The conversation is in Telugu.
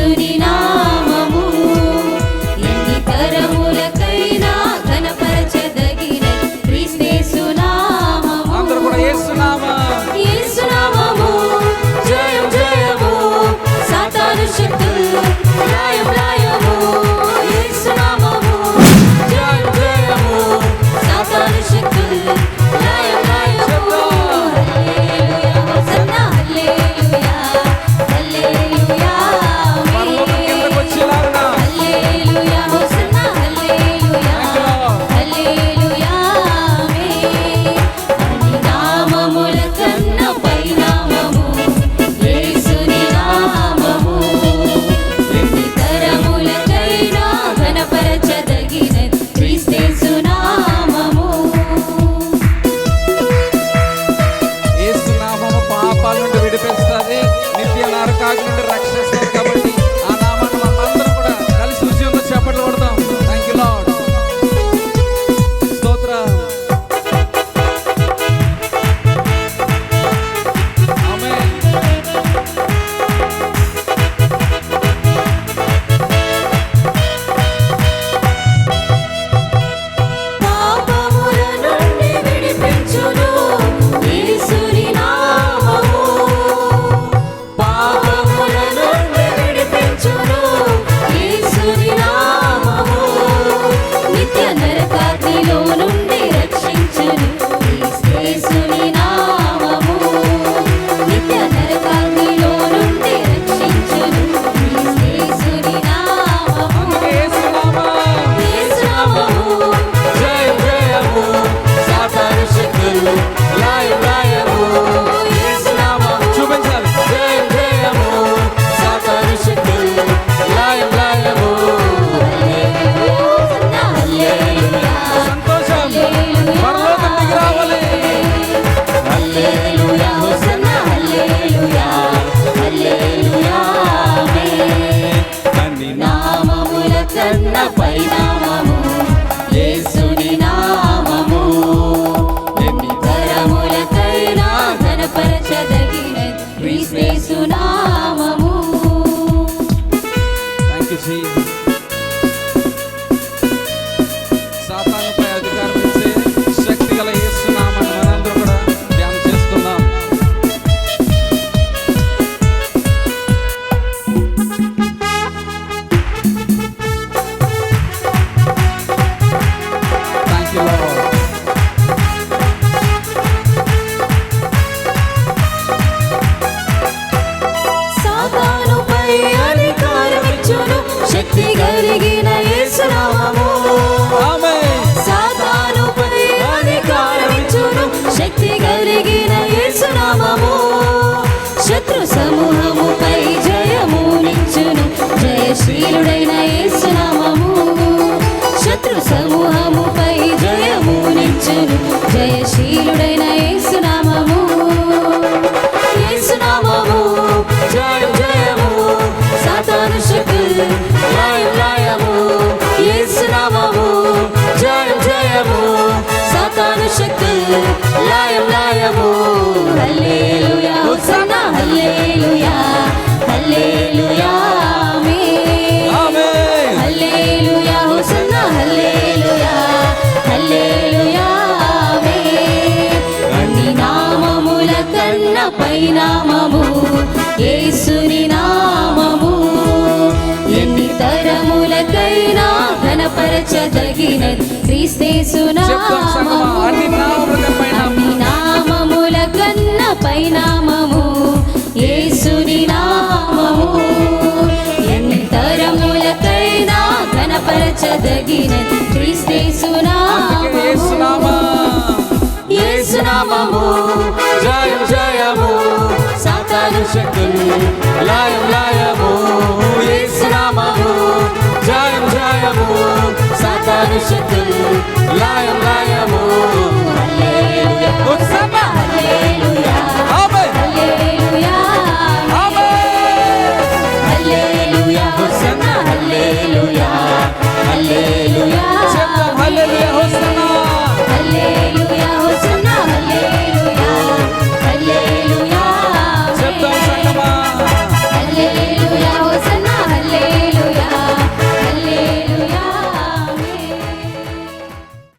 యేసుని నా Please. కలిగిన లయము హల్లెలూయా హోసన్నా హల్లెలూయా హల్లెలూయా ఆమేన్. ఆమేన్. హల్లెలూయా హోసన్నా హల్లెలూయా హల్లెలూయా ఆమేన్. అన్ని నామముల కన్న పైనామము యేసుని నామము. ఎన్ని తరములకైనా ఘనపరచదగిన క్రీస్తేసు చెప్తాం సంగమా అన్ని నామముల కన్న అన్ని నామముల పైనామము యేసుని నామము. ఎన్ని తరములకైనా ఘనపరచదగిన క్రీస్తేసు నామము. యేసునామా యేసునామము జయం జయము. సాతాను శక్తులు లయం లయము. యేసునామము జయం జయము. సాతాను శక్తులు లయం Hosanna.